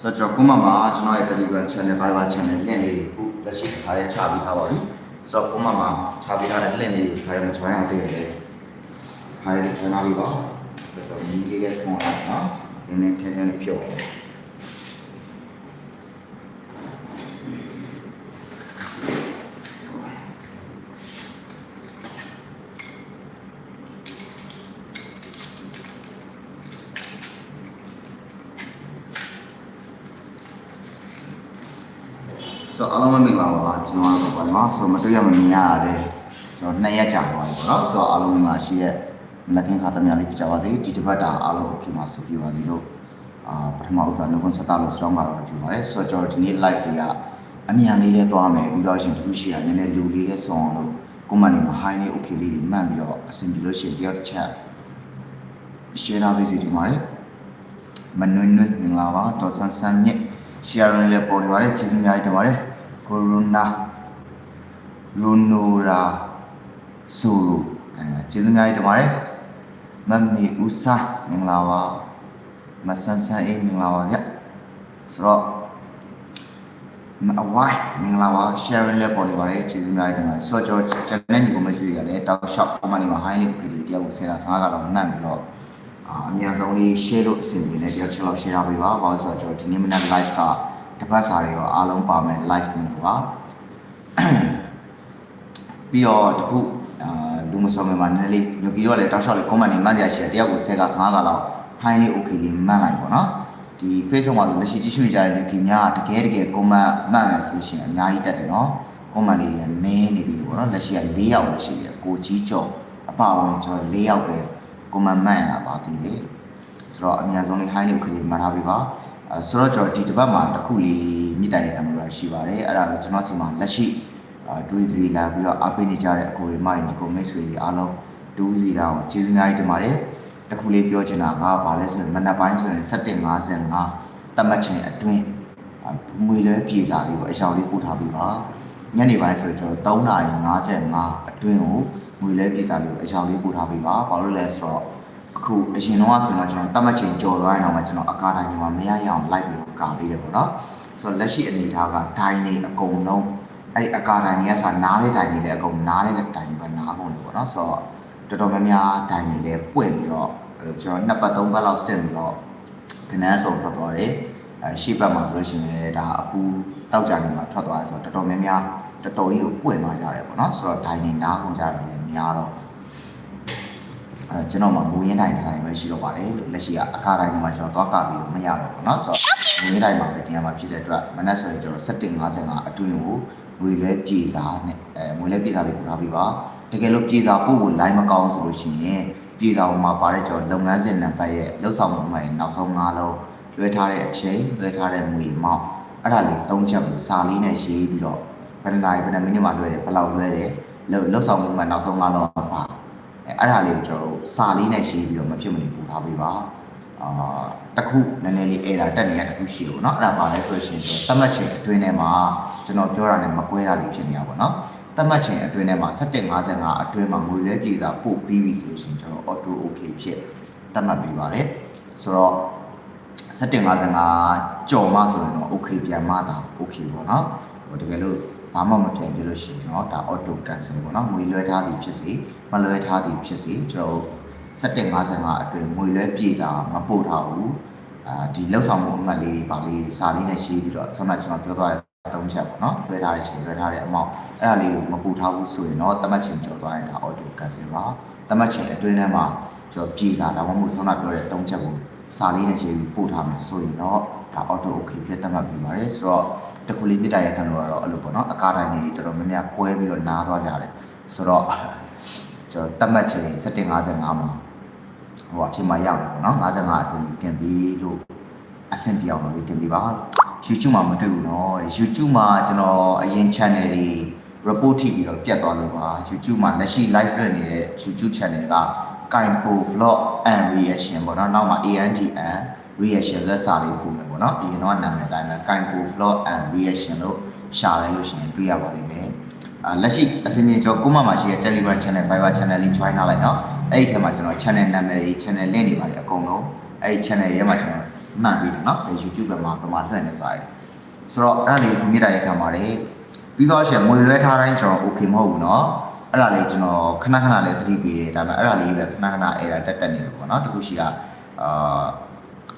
ဆိုတော့ကျွန်တော်ခုမှမှာကျွန်တော်ရဲ့ Telegram channel Viber channel လင့်လေးကိုလက်ရှိခါရဲချပြီးသားပါပြီဆိုတော့ခုမှမှာချပြီးသားတဲ့လင့်လေးခါရဲမ join အောင်တည်တယ်ခါရဲလေး join ပြီးပါဆိုတော့ဒီလေးရဲ့ဖုန်းအောင်နော်နည်းနည်းထင်းထင်းလေးဖြုတ် ဆိုတော့အားလုံးမင်္ဂလာပါကျွန်တော်ကတော့ပါမှာဆိုတော့မတွေ့ရမမြင်ရတဲ့ကျွန်တော်နှစ်ရက်ကြာသွားပြီပေါ့နော်ဆိုတော့အားလုံးမင်္ဂလာရှိတဲ့လက်ကင်းခါသမ ्या လေးပြကြပါစေဒီတစ်ပတ်တာအားလုံး okay မှာဆုပြပါသည်လို့အာပထမဥစားနှုတ်ခွန်းဆက်တာလို့ဆောင်းပါတော့ပြပါတယ်ဆိုတော့ကျွန်တော်ဒီနေ့ live တွေကအမြန်လေးလေးသွားမယ်ပြီးတော့ရှင်တူရှိရနည်းနည်းလူလေးလေးဆောင်းအောင်လို့ comment တွေမှာ high လေး okay လေးတွေမှတ်ပြီးတော့အဆင်ပြေလို့ရှိရင်တယောက်တစ်ချက် share လုပ်ပေးစီချင်ပါတယ်မနှွန်းနှွန်းမင်္ဂလာပါတော်ဆန်းဆန်းမြင့် ရှီယာရင်လည်းပေါ်နေပါတယ်ကျေးဇူးများကြီးတင်ပါတယ်ကိုရိုနာရိုနိုရာဆိုရိုအဲကျေးဇူးများကြီးတင်ပါတယ်မမီဦးစာမင်္ဂလာပါမဆန်းဆန်းအေးမင်္ဂလာပါဗျဆိုတော့မအဝိုင်းမင်္ဂလာပါ sharing လည်းပေါ်နေပါတယ်ကျေးဇူးများကြီးတင်ပါတယ်ဆိုတော့ကျွန်တော် channel ညီကိုမရှိရလည်းတောက်လျှောက် comment တွေမှာ high လေးကိုတယောက်ကိုဆယ်တာ15ကတော့မှတ်ပြီးတော့ အာအများဆုံးလေး share လို့အဆင်ပြေနေတယောက်ချက်လောက် share ပေးပါဘာလို့ဆိုတော့ကျွန်တော်ဒီနေ့မနက် live ကတပတ်စာတွေရောအားလုံးပါမယ် live မျိုးပါပြီးတော့တခုအာလူမဆောင်မှာနည်းနည်းလေးညိုကီတော့လည်းတောက်လျှောက်လေး comment လေးမှတ်ကြရရှိတယ်တယောက်ကို10က15ကလောက် high လေး okay လေးမှတ်လိုက်ပေါ့နော်ဒီ Facebook မှာဆိုလက်ရှိကြည့်ရှုနေကြတဲ့ညိုကီများတကယ်တကယ် comment မှတ်မယ်ဆိုလို့ရှိရင်အများကြီးတက်တယ်နော် comment လေးတွေကနည်းနေသေးတယ်ပေါ့နော်လက်ရှိက4ယောက်ပဲရှိတယ်ကိုကြီးကျော်အပါဝင်ကျွန်တော်4ယောက်ပဲ comment မှတ်ရတာပါသေးတယ်ဆိုတော့အများဆုံးလေး high လေးကိုခလေးမှတ်ထားပေးပါအဲဆိုတော့ကျွန်တော်ဒီတစ်ပတ်မှာတစ်ခုလေးမြစ်တိုင်ရတဲ့မျိုးရရှိပါတယ်အဲ့ဒါတော့ကျွန်တော်စီမှာလက်ရှိအာ23လာပြီးတော့အပိနေကြတဲ့အကိုတွေမရင်ဒီကိုမိတ်ဆွေတွေအားလုံးဒူးစီတာကိုကျေးဇူးများကြီးတင်ပါတယ်တစ်ခုလေးပြောချင်တာကဘာလဲဆိုရင်မနက်ပိုင်းဆိုရင်7:55တတ်မှတ်ချိန်အတွင်းအာမွေလဲပြေစာလေးကိုအရှောင်လေးပို့ထားပေးပါညနေပိုင်းဆိုရင်ကျွန်တော်3:55အတွင်းကိုမွေလဲပြေစာလေးကိုအရှောင်လေးပို့ထားပေးပါဘာလို့လဲဆိုတော့ အခုအရင်တော့ဆိုတော့ကျွန်တော်တတ်မှတ်ချိန်ကြော်သွားရင်တော့မှကျွန်တော်အကာတိုင်းတွေမှာမရရအောင်လိုက်ပြီးတော့ကာပေးတယ်ပေါ့နော်ဆိုတော့လက်ရှိအနေအထားကဒိုင်းနေအကုန်လုံးအဲ့ဒီအကာတိုင်းတွေကစာနားတဲ့ဒိုင်းတွေလည်းအကုန်နားတဲ့ဒိုင်းတွေပဲနားကုန်တယ်ပေါ့နော်ဆိုတော့တော်တော်များများဒိုင်းတွေလည်းပွင့်ပြီးတော့အဲ့လိုကျွန်တော်နှစ်ပတ်သုံးပတ်လောက်ဆင်ပြီးတော့ခဏဆုံးထွက်သွားတယ်အဲရှေ့ဘက်မှာဆိုလို့ရှိရင်ဒါအပူတောက်ကြနေမှာထွက်သွားတယ်ဆိုတော့တော်တော်များများတော်တော်ကြီးကိုပွင့်သွားကြတယ်ပေါ့နော်ဆိုတော့ဒိုင်းတွေနားကုန်ကြတယ်လည်းများတော့ အဲကျွန်တော်မှာမူရင်းတိုင်းတိုင်းပဲရှိတော့ပါတယ်လို့လက်ရှိကအကားတိုင်းမှာကျွန်တော်သွားကပြီးလို့မရတော့ဘူးเนาะဆိုတော့မူရင်းတိုင်းမှာပဲတင်ရမှာဖြစ်တဲ့အတွက်မနက်ဆိုရင်ကျွန်တော်7:55အတွင်းကိုငွေလဲပြေစာနဲ့အဲငွေလဲပြေစာလေးပို့ထားပြီးပါတကယ်လို့ပြေစာပို့ဖို့ line မကောင်းဆိုလို့ရှိရင်ပြေစာပေါ်မှာပါတဲ့ကျွန်တော်လုပ်ငန်းစဉ်နံပါတ်ရဲ့လောက်ဆောင်မှုမှရင်နောက်ဆုံး၅လုံးလွှဲထားတဲ့အချိန်လွှဲထားတဲ့ငွေမောက်အဲ့ဒါလေး၃ချက်ကိုစာလေးနဲ့ရေးပြီးတော့ဘယ်နှစ်နာရီဘယ်နှစ်မိနစ်မှလွှဲတယ်ဘယ်လောက်လွှဲတယ်လောက်လောက်ဆောင်မှုမှနောက်ဆုံး၅လုံးပါ အဲအဲ့ဒါလေးကိုကျွန်တော်တို့စာလေးနဲ့ရေးပြီးတော့မဖြစ်မနေပို့ထားပေးပါအာတခုနည်းနည်းလေးအဲ့ဒါတက်နေရတခုရှိလို့เนาะအဲ့ဒါပါလဲဆိုရှင်ကျွန်တော်တတ်မှတ်ချိန်အတွင်းထဲမှာကျွန်တော်ပြောတာနဲ့မကွဲတာလေးဖြစ်နေရပါတော့တတ်မှတ်ချိန်အတွင်းထဲမှာ7.55အတွင်းမှာငွေလဲပြေစာပို့ပြီးပြီဆိုရှင်ကျွန်တော် auto okay ဖြစ်တတ်မှတ်ပေးပါတယ်ဆိုတော့7.55ကြော်မှဆိုရင်တော့ okay ပြန်မှသာ okay ပေါ့เนาะဟိုတကယ်လို့ဘာမှမပြန်ပြလို့ရှိရင်တော့ဒါ auto cancel ပေါ့เนาะငွေလွှဲထားသည်ဖြစ်စေ မလွဲထားသည်ဖြစ်စေကျွန်တော်1755အတွင်းငွေလွဲပြေစာမပို့ထားဘူးအာဒီလောက်ဆောင်မှုအမှတ်လေးပါလေးစာလေးနဲ့ရေးပြီးတော့ဆောင်းတာကျွန်တော်ပြောသွားတဲ့အသုံးချက်ပေါ့နော်လွဲထားတဲ့ချိန်လွဲထားတဲ့အမောက်အဲ့ဒါလေးကိုမပို့ထားဘူးဆိုရင်တော့တမတ်ချိန်ကျော်သွားရင်ဒါ audio cancel ပါတမတ်ချိန်အတွင်းထဲမှာကျွန်တော်ပြေစာဒါမှမဟုတ်ဆောင်းတာပြောတဲ့အသုံးချက်ကိုစာလေးနဲ့ရေးပြီးပို့ထားမယ်ဆိုရင်တော့ဒါ auto okay ပြတ်တတ်မှတ်ပြီးပါတယ်ဆိုတော့တခုလေးမြစ်တာရခံလို့ကတော့အဲ့လိုပေါ့နော်အကားတိုင်းတွေတော်တော်များများကွဲပြီးတော့နားသွားကြတယ်ဆိုတော့ ကျွန်တော်တတ်မှတ်ချက်စတင်55မှာဟိုအဖြစ်မှာရမယ်ပေါ့နော်55အတွင်းတင်ပြီးလို့အဆင်ပြေအောင်လို့တင်ပြီးပါ YouTube မှာမတွေ့ဘူးနော် YouTube မှာကျွန်တော်အရင် channel တွေ report ထိပြီးတော့ပြတ်သွားလို့ပါ YouTube မှာလက်ရှိ live လွှင့်နေတဲ့ YouTube channel က Kaimpo vlog and reaction ပေါ့နော်နောက်မှာ ANDN reaction လက်စာလေးပို့မယ်ပေါ့နော်အရင်တော့နာမည်တိုင်းပဲ Kaimpo vlog and reaction လို့ရှာလိုက်လို့ရှိရင်တွေ့ရပါလိမ့်မယ် လက်ရှိအစီအမံကျွန်တော်ကိုမမှာရှိတဲ့ Telegram channel Viber channel လေး join ထားလိုက်နော်အဲ့ဒီထဲမှာကျွန်တော် channel နာမည်တွေ channel link တွေပါလေအကုန်လုံးအဲ့ဒီ channel တွေထဲမှာကျွန်တော်မှန်ပြီးတယ်နော် YouTube မှာပမာလွှင့်နေဆိုရတယ်ဆိုတော့အဲ့ဒါလေးမိတာရိုက်ခံပါတယ်ပြီးတော့ရှင်ငွေလွှဲထားတိုင်းကျွန်တော် okay မဟုတ်ဘူးနော်အဲ့ဒါလေးကျွန်တော်ခဏခဏလေးသတိပေးတယ်ဒါပေမဲ့အဲ့ဒါလေးပဲခဏခဏ error တက်တက်နေလို့ပေါ့နော်တခုရှိတာအာ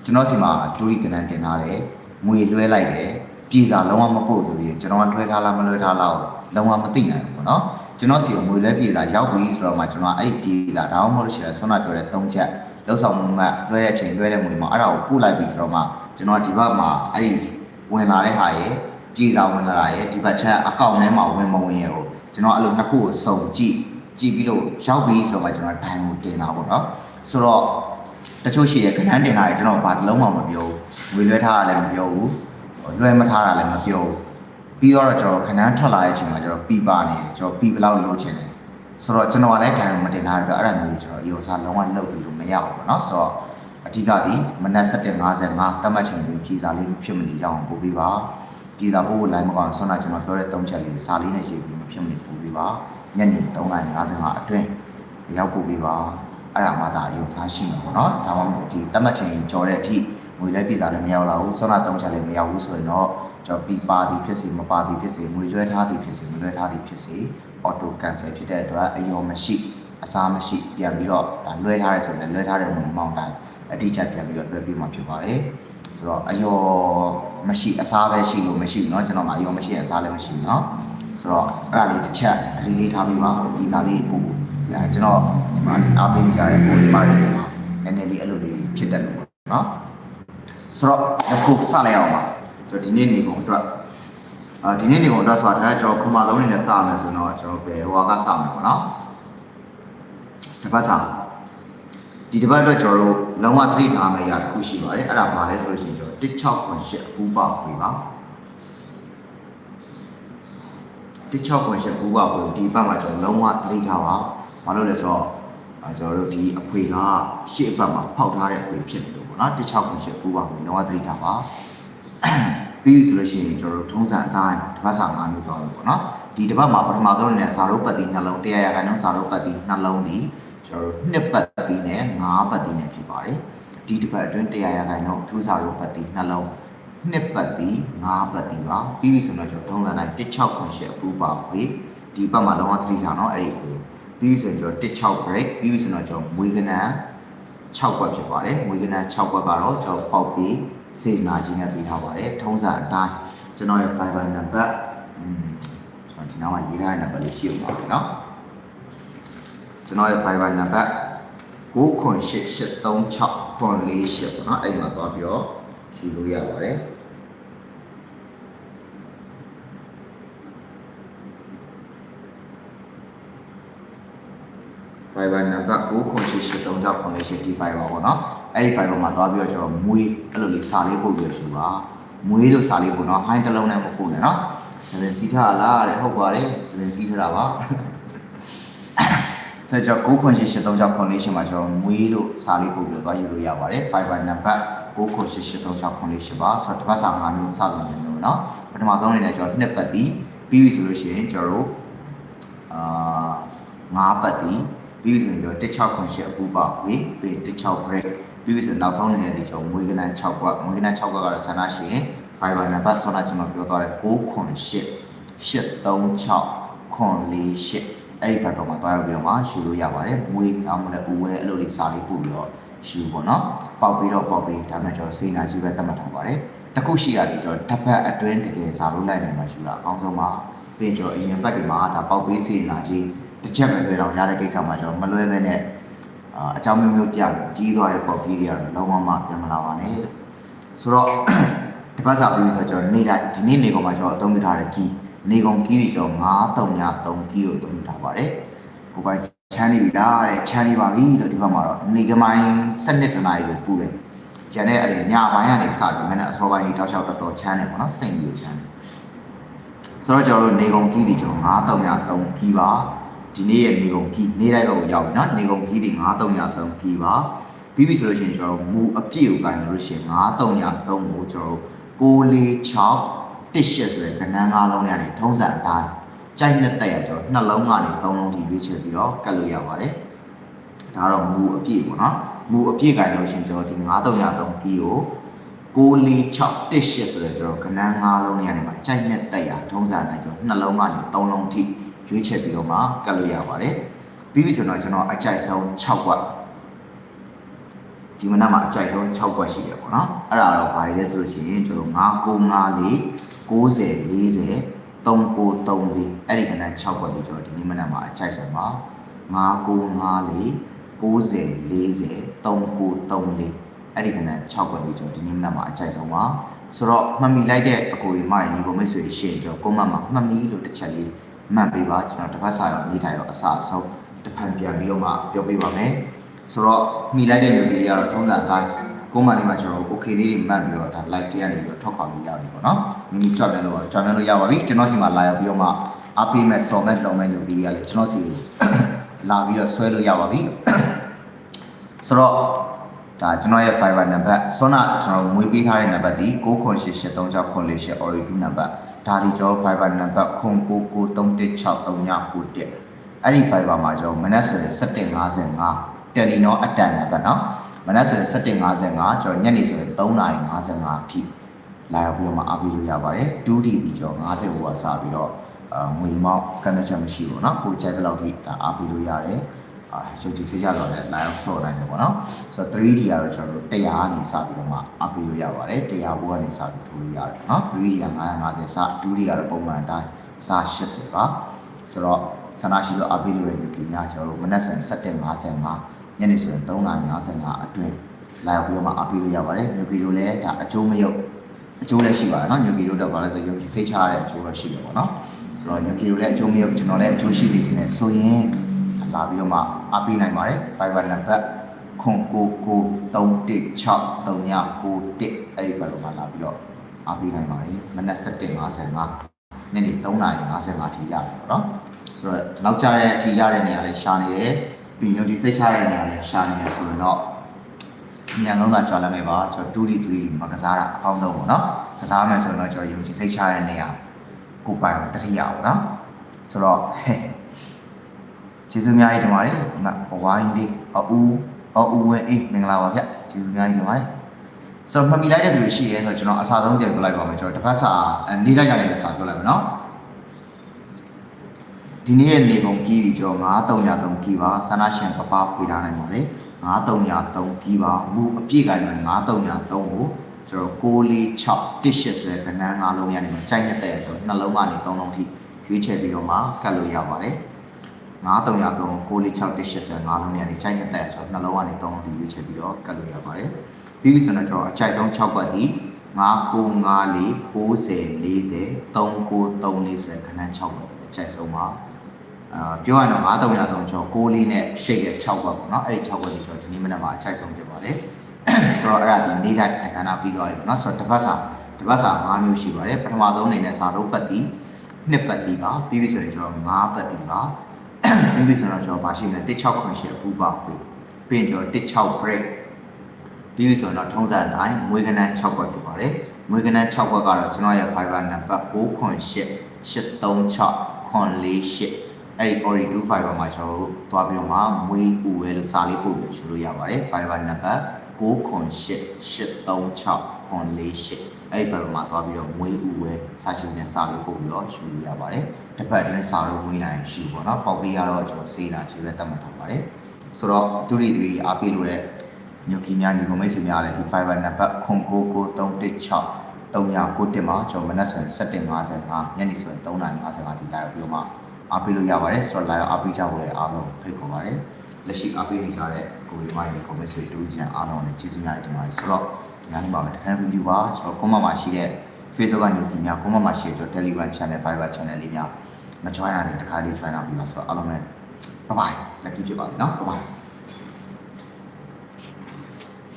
ကျွန်တော်စီမှာဒူရီကနန်တင်ထားတယ်ငွေလွှဲလိုက်တယ်ပြည်စာလုံးဝမပို့ဆိုပြီးကျွန်တော်ကလွှဲထားလားမလွှဲထားလား လုံးဝမသိနိုင်ဘူးပေါ့နော်ကျွန်တော်စီကငွေလွှဲပြည်စာရောက်ပြီဆိုတော့မှကျွန်တော်အဲ့ဒီပြည်စာဒါမှမဟုတ်လို့ရှိရင်ဆွမ်းနာပြောတဲ့၃ချက်လောက်ဆောင်မှုမှလွှဲတဲ့အချိန်လွှဲတဲ့ငွေမှာအဲ့ဒါကိုပို့လိုက်ပြီဆိုတော့မှကျွန်တော်ဒီဘက်မှာအဲ့ဒီဝင်လာတဲ့ဟာရဲ့ပြည်စာဝင်လာတာရဲ့ဒီဘက်ချက်အကောင့်ထဲမှာဝင်မဝင်ရဲ့ကိုကျွန်တော်အဲ့လိုနှစ်ခုကိုစုံကြည့်ကြည့်ပြီးတော့ရောက်ပြီဆိုတော့မှကျွန်တော်ဒိုင်ကိုတင်တာပေါ့နော်ဆိုတော့တချို့ရှိရဲ့ခဏန်းတင်တာတွေကျွန်တော်ဘာတစ်လုံးမှမပြောဘူးငွေလွှဲထားတာလည်းမပြောဘူးလွှဲမထားတာလည်းမပြောဘူး ပြီးတော့ကျွန်တော်ခဏန်းထွက်လာတဲ့အချိန်မှာကျွန်တော်ပြီးပါနေတယ်ကျွန်တော်ပြီးဘယ်လောက်လိုချင်တယ်ဆိုတော့ကျွန်တော်ကလည်းဒိုင်ကိုမတင်ထားတော့အဲ့ဒါမျိုးကျွန်တော်ရောစားလုံးဝလုပ်ပြီးလို့မရဘူးပေါ့နော်ဆိုတော့အဓိကဒီမနက်7:55တတ်မှတ်ချိန်ပြီးပြည်စာလေးဖြစ်မနေကြအောင်ပို့ပေးပါပြည်စာပို့လိုက်မကောင်းဆွမ်းနာကျွန်တော်ပြောတဲ့၃ချက်လေးကိုစာလေးနဲ့ရေးပြီးမဖြစ်မနေပို့ပေးပါညနေ3:55အတွင်းရောက်ပို့ပေးပါအဲ့ဒါမှဒါရောစားရှိမှာပေါ့နော်ဒါမှမဟုတ်ဒီတတ်မှတ်ချိန်ကြော်တဲ့အထိငွေလဲပြည်စာလည်းမရောက်လာဘူးဆွမ်းနာ၃ချက်လည်းမရောက်ဘူးဆိုရင်တော့ ကျွန်တော်ပြီးပါသည်ဖြစ်စေမပါသည်ဖြစ်စေငွေလွှဲထားသည်ဖြစ်စေမလွှဲထားသည်ဖြစ်စေ auto cancel ဖြစ်တဲ့အတွက်အယောမရှိအစားမရှိပြန်ပြီးတော့ဒါလွှဲထားရဲဆိုရင်လည်းလွှဲထားတဲ့ငွေမောင်းတိုင်းအတိအကျပြန်ပြီးတော့လွှဲပြီးမှဖြစ်ပါတယ်ဆိုတော့အယောမရှိအစားပဲရှိလို့မရှိဘူးเนาะကျွန်တော်မှအယောမရှိအစားလည်းမရှိဘူးเนาะဆိုတော့အဲ့ဒါလေးတစ်ချက်သတိလေးထားပြီးပါဒီသားလေးပို့ပို့အဲကျွန်တော်ဒီမှာအားပေးကြတဲ့ပုံဒီမှာလည်းနည်းနည်းလေးအဲ့လိုလေးဖြစ်တတ်လို့ပေါ့เนาะဆိုတော့ let's go စလိုက်အောင်ပါ ကျွန်တော်ဒီနေ့နေပုံအတွက်အာဒီနေ့နေကုန်အတွက်ဆိုတာကျွန်တော်ပထမဆုံးအနေနဲ့စရမယ်ဆိုတော့ကျွန်တော်ဘယ်ဟိုကစမယ်ပေါ့နော်တစ်ပတ်စာဒီတစ်ပတ်အတွက်ကျွန်တော်တို့လုံးဝသတိထားမယ့်အရာတစ်ခုရှိပါတယ်အဲ့ဒါဘာလဲဆိုလို့ရှိရင်ကျွန်တော်16.8အပူပါခွေပါ16.8ပူပါခွေဒီဘက်မှာကျွန်တော်လုံးဝသတိထားပါဘာလို့လဲဆိုတော့အဲကျွန်တော်တို့ဒီအခွေကရှေ့ဘက်မှာဖောက်ထားတဲ့အခွေဖြစ်နေလို့ပေါ့နော်16.8ပူပါခွေလုံးဝသတိထားပါ ပြီးပြီဆိုလို့ရှိရင်ကျွန်တော်တို့ထုံးစံအတိုင်းတစ်ပတ်စာ၅မျိုးသွားလို့ပေါ့နော်ဒီတစ်ပတ်မှာပထမဆုံးအနေနဲ့ဇာရုပ်ပတ်တိနှလုံး100ရာခိုင်နှုန်းဇာရုပ်ပတ်တိနှလုံးဒီကျွန်တော်တို့နှစ်ပတ်တိနဲ့5ပတ်တိနဲ့ဖြစ်ပါတယ်ဒီတစ်ပတ်အတွင်း100ရာခိုင်နှုန်းအထူးဇာရုပ်ပတ်တိနှလုံးနှစ်ပတ်တိ5ပတ်တိပါပြီးပြီဆိုတော့ကျွန်တော်ထုံးစံတိုင်း16.8အပူပါခွေဒီပတ်မှာလုံးဝသတိထားနော်အဲ့ဒီကိုပြီးပြီဆိုရင်ကျွန်တော်16 break ပြီးပြီဆိုတော့ကျွန်တော်မွေးကနန်း6ကွက်ဖြစ်ပါတယ်မွေးကနန်း6ကွက်ကတော့ကျွန်တော်ပေါက်ပြီး စေနာကြီးနဲ့ပြီးထားပါတယ်ထုံးစံအတိုင်းကျွန်တော်ရဲ့ fiber number อืมကျွန်တော်ဒီနောက်မှာရေးထားတဲ့ number လေးရှိအောင်ပါမယ်เนาะကျွန်တော်ရဲ့ fiber number 98836ခွန်လေးရှစ်ပေါ့เนาะအဲ့ဒီမှာသွားပြီးတော့ယူလို့ရပါတယ် fiber number 98836ခွန်လေးရှစ်ဒီ fiber ပေါ့เนาะ အဲ့ဒီ fiber မှာသွားပြီးတော့ကျွန်တော်မွေးအဲ့လိုလေးစာလေးပို့ပြီးတော့ယူပါမွေးလို့စာလေးပို့เนาะ high တစ်လုံးနဲ့မပို့နဲ့เนาะ7စီးထားလားတဲ့ဟုတ်ပါတယ်7စီးထားတာပါ ဆက်ကြော9ခွန်ရှိ83ကြောင့် condition မှာကျွန်တော်မွေးလို့စာလေးပို့ပြီးတော့သွားယူလို့ရပါတယ် fiber number 9ခွန်ရှိ83ကြောင့် condition ပါဆိုတော့ဒီဘက်စာ5မျိုးစသုံးနေလို့เนาะပထမဆုံးအနေနဲ့ကျွန်တော်နှစ်ပတ်တီးပြီးပြီဆိုလို့ရှိရင်ကျွန်တော်တို့အာ9ပတ်တီးပြီးပြီဆိုရင်ကျွန်တော်16ခွန်ရှိအပူပါခွေပြီး16 break ပြီးပြီဆိုနောက်ဆုံးအနေနဲ့ဒီကျွန်တော်မွေးကနန်း6ကွက်မွေးကနန်း6ကွက်ကတော့ဆန္ဒရှိရင် fiber number ဆောနာကျွန်တော်ပြောသွားတယ်9ခွန်ရှိ836ခွန်4 8အဲ့ဒီ fiber မှာတွားရောက်ပြီးတော့မှရှူလို့ရပါတယ်မွေးတောင်းမလဲဦးဝဲအဲ့လိုလေးစာလေးပို့ပြီးတော့ရှူပေါ့နော်ပေါက်ပြီးတော့ပေါက်ပြီးဒါမှကျွန်တော်စေနာကြီးပဲတတ်မှတ်ထားပါတယ်တခုရှိရတယ်ကျွန်တော်တစ်ဖက်အတွင်းတကယ်စာလို့လိုက်နေမှာရှူတာအကောင်းဆုံးပါပြီးရင်ကျွန်တော်အရင်ဘက်ဒီမှာဒါပေါက်ပြီးစေနာကြီးတစ်ချက်ပဲလွယ်တော့ရတဲ့ကိစ္စမှာကျွန်တော်မလွယ်ပဲနဲ့ အာအကြောင်းမျိုးမျိုးပြကြီးသွားတဲ့ပေါက်ကြီးတွေကတော့လုံးဝမပြန်မလာပါနဲ့လို့ဆိုတော့ဒီဘက်စာပြီးဆိုတော့ကျွန်တော်နေ့တိုင်းဒီနေ့နေကောင်မှာကျွန်တော်အသုံးပြုထားတဲ့ key နေကုန်ကီးကြီးကျွန်တော်9303ကီးကိုအသုံးပြုထားပါတယ်ကိုပိုင်ချမ်းနေပြီလားတဲ့ချမ်းနေပါပြီလို့ဒီဘက်မှာတော့နေကမိုင်း7တနာရီလို့ပူတယ်ကျန်တဲ့အဲ့ဒီညပိုင်းကနေစပြီးမနေ့အစောပိုင်းကြီးတောက်လျှောက်တော်တော်ချမ်းတယ်ပေါ့နော်စိတ်ကြီးချမ်းတယ်ဆိုတော့ကျွန်တော်တို့နေကုန်ကီးကြီးကျွန်တော်9303ကီးပါ ဒီနေ့ရဲ့နေကုန်ကီးနေ့တိုင်းတော့ရောက်ပြီနော်နေကုန်ကီးကြီး9303ကီးပါပြီးပြီဆိုလို့ရှိရင်ကျွန်တော်မူအပြည့်ကိုကန်လို့ရှိရင်9303ကိုကျွန်တော်646တစ်ရှက်ဆိုတဲ့ကဏ္ဍ၅လုံးနဲ့ထုံးစံအတိုင်းကြိုက်နှစ်တက်ရကျွန်တော်နှလုံးကနေ၃လုံးထိရွေးချယ်ပြီးတော့ကတ်လို့ရပါတယ်ဒါကတော့မူအပြည့်ပေါ့နော်မူအပြည့်ကင်လို့ရှင်ကျွန်တော်ဒီ9303ကီးကို64618ဆိုတဲ့ကျွန်တော်ခဏန်း၅လုံးနေရာနေမှာကြိုက်နဲ့တက်ရထုံးစံတိုင်းကျွန်တော်နှလုံးကနေ3လုံးထိ ရွေးချယ်ပြီးတော့မှကတ်လို့ရပါတယ်ပြီးပြီဆိုတော့ကျွန်တော်အကြိုက်ဆုံး6ကွက်ဒီမနက်မှာအကြိုက်ဆုံး6ကွက်ရှိတယ်ပေါ့နော်အဲ့ဒါတော့ဘာလဲဆိုလို့ရှိရင်ကျွန်တော်995 90 40 3934အဲ့ဒီကဏ္ဍ6ကွက်ပြီးကျွန်တော်ဒီနေ့မနက်မှာအကြိုက်ဆုံးပါ995 90 40 3934အဲ့ဒီကဏ္ဍ6ကွက်ပြီးကျွန်တော်ဒီနေ့မနက်မှာအကြိုက်ဆုံးပါဆိုတော့မှတ်မိလိုက်တဲ့အကိုဒီမရဲ့ညီကိုမိတ်ဆွေရှေ့ကျွန်တော်ကွန်မန့်မှာမှတ်မိလို့တစ်ချက်လေး မှတ်ပေးပါကျွန်တော်တစ်ဖက်စာရောနေထိုင်ရောအစာအဆုံးတစ်ဖက်ပြန်ပြီးတော့မှပြောပေးပါမယ်ဆိုတော့မိလိုက်တဲ့မျိုးလေးကတော့ထုံးစံအတိုင်းကွန်မန့်လေးမှာကျွန်တော် okay လေးတွေမှတ်ပြီးတော့ဒါ live တရားနေပြီးတော့ထောက်ခေါ်လို့ရပြီပေါ့နော်မိမိကြွပြန်လို့ကြွပြန်လို့ရပါပြီကျွန်တော်စီမှာလာရောက်ပြီးတော့မှအားပေးမဲ့ soul match လုံးမဲ့မျိုးလေးကလည်းကျွန်တော်စီလာပြီးတော့ဆွဲလို့ရပါပြီဆိုတော့ ဒါကျွန်တော်ရဲ့ Fiverr နံပါတ်ဆွမ်းနာကျွန်တော်ငွေပေးထားတဲ့နံပါတ်ဒီ69836948 Ori2 နံပါတ်ဒါဒီကျွန်တော် Fiverr နံပါတ်0993163991အဲ့ဒီ Fiverr မှာကျွန်တော်မနက်ဆိုရင်7:55 Telenor အတန်နံပါတ်เนาะမနက်ဆိုရင်7:55ကျွန်တော်ညနေဆိုရင်3:55အထိလာရောက်ပြီးတော့မှအားပေးလို့ရပါတယ်2 D ဒီကျွန်တော်50ဟိုကစပြီးတော့အာငွေမောက်ကန်တဲ့ချက်မရှိဘူးเนาะကိုကြိုက်တဲ့လောက်ထိဒါအားပေးလို့ရတယ် အာရုပ်ကြည့်စေကြတော့လည်းလာရောက်ဆော့နိုင်တယ်ပေါ့နော်ဆိုတော့ 3D ကတော့ကျွန်တော်တို့100ကနေစပြီးတော့မှအပ်ပြီးလို့ရပါတယ်100ဘိုးကနေစပြီးထိုးလို့ရတယ်နော် 3D က950စ 2D ကတော့ပုံမှန်အတိုင်းစ80ပါဆိုတော့ဆန္ဒရှိလို့အပ်ပြီးလို့ရတဲ့ညကြီးများကျွန်တော်တို့မနက်ဆိုရင်7:55ညနေဆိုရင်3:55အတွင်းလာရောက်ပြီးတော့မှအပ်ပြီးလို့ရပါတယ်ညကြီးတို့လည်းဒါအကျိုးမရုပ်အကျိုးလည်းရှိပါတယ်နော်ညကြီးတို့တော့ဘာလဲဆိုရုပ်ကြီးစိတ်ချရတဲ့အကျိုးတော့ရှိတယ်ပေါ့နော်ဆိုတော့ညကြီးတို့လည်းအကျိုးမရုပ်ကျွန်တော်လည်းအကျိုးရှိစေခြင်းနဲ့ဆိုရင် လာပြီးတော့မှအားပေးနိုင်ပါတယ် Fiverr နံပါတ်0993163991အဲ့ဒီ Fiverr မှာလာပြီးတော့အားပေးနိုင်ပါတယ်မနက်7:55ညနေ3:55ထိရတယ်ပေါ့နော်ဆိုတော့နောက်ကျတဲ့အထိရတဲ့နေရာလေးရှာနေတယ်ပြီးရုံဒီစိတ်ချတဲ့နေရာလေးရှာနေတယ်ဆိုရင်တော့ညံလုံးကကြွားလာမယ်ပါကျွန်တော် 2D 3D မှာကစားတာအကောင်းဆုံးပေါ့နော်ကစားမယ်ဆိုရင်တော့ကျွန်တော်ယုံကြည်စိတ်ချတဲ့နေရာကိုပိုင်တတိယပေါ့နော်ဆိုတော့ဟဲ့ ကျေးဇူးအများကြီးတင်ပါတယ်။ဝိုင်းလေးအူအူဝဲအေးမင်္ဂလာပါဗျ။ကျေးဇူးအများကြီးတင်ပါတယ်။ဆိုတော့မှတ်မိလိုက်တဲ့သူတွေရှိရဲဆိုတော့ကျွန်တော်အစားဆုံးပြန်ပြောလိုက်ပါမယ်ကျွန်တော်တစ်ဖက်စာနေလိုက်ကြတဲ့စာပြောလိုက်မယ်နော်။ဒီနေ့ရဲ့နေပုံကြီးပြီးကျွန်တော်9303ကြီးပါဆန္ဒရှင်ပပခွေထားနိုင်ပါတယ်။9303ကြီးပါမူအပြည့်ကိုင်းမယ်9303ကိုကျွန်တော်646 dishes ဆိုတဲ့ကဏ္ဍ၅လုံးရနေမှာကြိုက်နေတဲ့ဆိုတော့နှလုံးကနေ3လုံးထိရွေးချယ်ပြီးတော့မှကတ်လို့ရပါတယ်။ 9303 646 dishes ဆိုတဲ့ငါးလုံးနေရာနေချိန်နဲ့တက်ကျွန်တော်နှလုံးကနေ3လုံးဒီရွေးချယ်ပြီးတော့ကတ်လို့ရပါတယ်ပြီးပြီဆိုတော့ကျွန်တော်အကြိုက်ဆုံး6ကွက်ဒီ9954 90 40 3934ဆိုတဲ့ခဏန်း6ကွက်အကြိုက်ဆုံးပါအာပြောရတော့9303ကျော်6လေးနဲ့ရှိတ်တဲ့6ကွက်ပေါ့နော်အဲ့ဒီ6ကွက်ဒီကျွန်တော်ဒီနေ့မနက်မှာအကြိုက်ဆုံးဖြစ်ပါတယ်ဆိုတော့အဲ့ဒါဒီနေ့တိုင်းတက္ကနာပြီးတော့ပြီပေါ့နော်ဆိုတော့တစ်ပတ်စာတစ်ပတ်စာ5မျိုးရှိပါတယ်ပထမဆုံးအနေနဲ့စာတော့ပတ်တီနှစ်ပတ်တီပါပြီးပြီဆိုရင်ကျွန်တော်5ပတ်တီပါ ပြီးပြီဆိုတော့ကျွန်တော်ပါရှိမယ်16ခွန်ရှစ်အပူပေါက်ပြီပြီးရင်ကျွန်တော်16 break ပြီးပြီဆိုတော့ထုံးစံတိုင်းမွေးကနန်း6ခွက်ဖြစ်ပါတယ်မွေးကနန်း6ခွက်ကတော့ကျွန်တော်ရဲ့ Fiverr နံပါတ်9ခွန်ရှစ်836ခွန်48အဲ့ဒီ Ori 2 Fiverr မှာကျွန်တော်တို့တွားပြီးတော့မှမွေးဥပဲလို့စာလေးပို့ပြီးရှုလို့ရပါတယ် Fiverr နံပါတ်9ခွန်ရှစ်836ခွန်48အဲ့ဒီ Fiverr မှာတွားပြီးတော့မွေးဥပဲစာရှုနဲ့စာလေးပို့ပြီးတော့ရှုလို့ရပါတယ် တစ်ပတ်အတွင်းစာတော့မွေးနိုင်ရှိပေါ့နော်ပေါက်ပေးရတော့ကျွန်တော်စေးတာခြေပဲတတ်မှတ်ထားပါတယ်ဆိုတော့တူရီတူရီအားပေးလို့တဲ့ညိုကီများညီမမိတ်ဆွေများလည်းဒီ Fiverr နံပါတ်099316 3991မှာကျွန်တော်မနက်ဆိုရင်7:55ညနေဆိုရင်3:55ဒီလာရောက်ပြီးတော့မှအားပေးလို့ရပါတယ်ဆိုတော့လာရောက်အားပေးကြဖို့လည်းအားလုံးဖိတ်ခေါ်ပါတယ်လက်ရှိအားပေးနေကြတဲ့ကိုရီမိုင်းကိုမိတ်ဆွေတူစီနဲ့အားလုံးနဲ့ကျေးဇူးများတင်ပါတယ်ဆိုတော့ညနေပါမယ်တခါ review ပါကျွန်တော် comment မှာရှိတဲ့ Facebook ကညိုကီများ comment မှာရှိတဲ့ Telegram channel Fiverr channel လေးများ မ join ရတဲ့တခါလေး join လာပြီးပါဆိုတော့အားလုံးပဲ bye bye လက်ကြည့်ဖြစ်ပါလိမ့်နော် bye bye